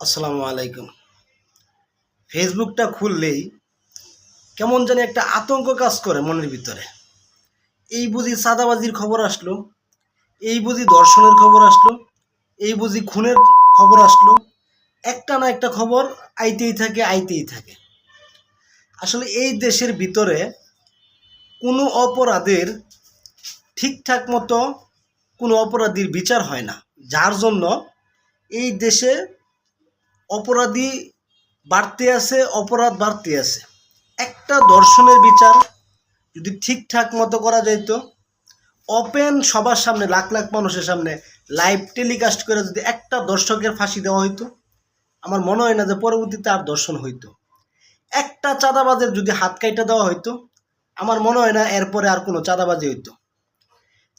আসসালামু আলাইকুম। ফেসবুকটা খুললেই কেমন জানি একটা আতঙ্ক কাজ করে মনের ভিতরে। এই বুঝি সাদাবাজির খবর আসলো, এই বুঝি দর্শনের খবর আসলো, এই বুঝি খুনের খবর আসলো, একটা না একটা খবর আইতেই থাকে আইতেই থাকে। আসলে এই দেশের ভিতরে কোনো অপরাধের ঠিকঠাক মতো কোনো অপরাধীর বিচার হয় না। যার জন্য এই দেশে অপরাধী বাড়তে আছে অপরাধ বাড়তে আছে একটা দর্শনের বিচার যদি ঠিকঠাক মতো করা যাইতো ওপেন সবার সামনে, লাখ লাখ মানুষের সামনে লাইভ টেলিকাস্ট করে যদি একটা দর্শকের ফাঁসি দেওয়া হইতো, আমার মনে হয় না যে পরবর্তীতে আর দর্শন হইতো। একটা চাঁদাবাজের যদি হাত কাইটা দেওয়া হইতো, আমার মনে হয় না এরপরে আর কোনো চাঁদাবাজি হইতো।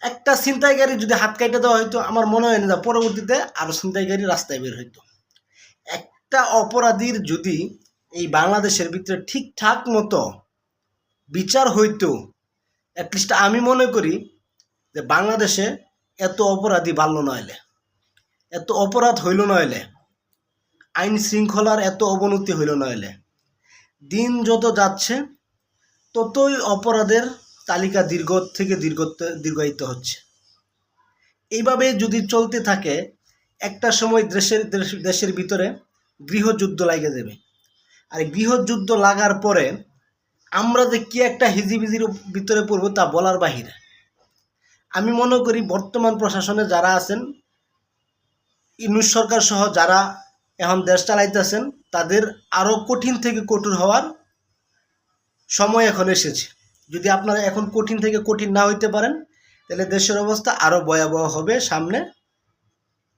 একটা ছিনতাইকারী যদি হাত কাইটা দেওয়া হইতো, আমার মনে হয় না পরবর্তীতে আরও ছিনতাইকারী রাস্তায় বের হইতো। একটা অপরাধীর যদি এই বাংলাদেশের ভিতরে ঠিকঠাক মতো বিচার হইতো অ্যাটলিস্ট আমি মনে করি যে বাংলাদেশে এত অপরাধী বাড়লো নইলে এত অপরাধ হইল নইলে আইন শৃঙ্খলার এত অবনতি হইল নইলে দিন যত যাচ্ছে ততই অপরাধের তালিকা দীর্ঘ থেকে দীর্ঘ দীর্ঘায়িত হচ্ছে। এইভাবে যদি চলতে থাকে, একটা সময় দেশের, দেশ- দেশের ভিতরে গৃহযুদ্ধ লাগে যাবে আর গৃহযুদ্ধ লাগার পরে আমরা যে কি একটা হিজিবিজির ভিতরে পড়ব তা বলার বাহিরে। আমি মনে করি বর্তমান প্রশাসনে যারা আছেন ইউনুস সরকার সহ যারা এখন দেশ চালাইতেছেন, তাদের আরও কঠিন থেকে কঠোর হওয়ার সময় এখন এসেছে। যদি আপনারা এখন কঠিন থেকে কঠিন না হইতে পারেন, তাহলে দেশের অবস্থা আরও ভয়াবহ হবে সামনে।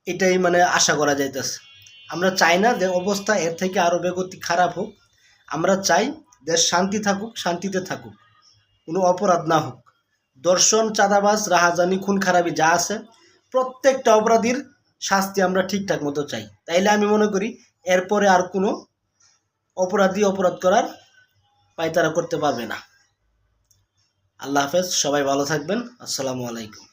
এটাই মানে আশা করা যাইতেছে। আমরা চাই না যে অবস্থা এর থেকে আরও বেগতি খারাপ হোক। আমরা চাই দেশ শান্তি থাকুক, শান্তিতে থাকুক। কোনো অপরাধ না হোক। দর্শন, চাঁদাবাজ, রাহাজানি খুন খারাপি যা আছে, প্রত্যেকটা অপরাধীর শাস্তি আমরা ঠিকঠাক মতো চাই। তাইলে আমি মনে করি এরপরে আর কোনো অপরাধী অপরাধ করার পায়তারা করতে পারবে না। আল্লাহ হাফেজ, সবাই ভালো থাকবেন। আসসালামু আলাইকুম।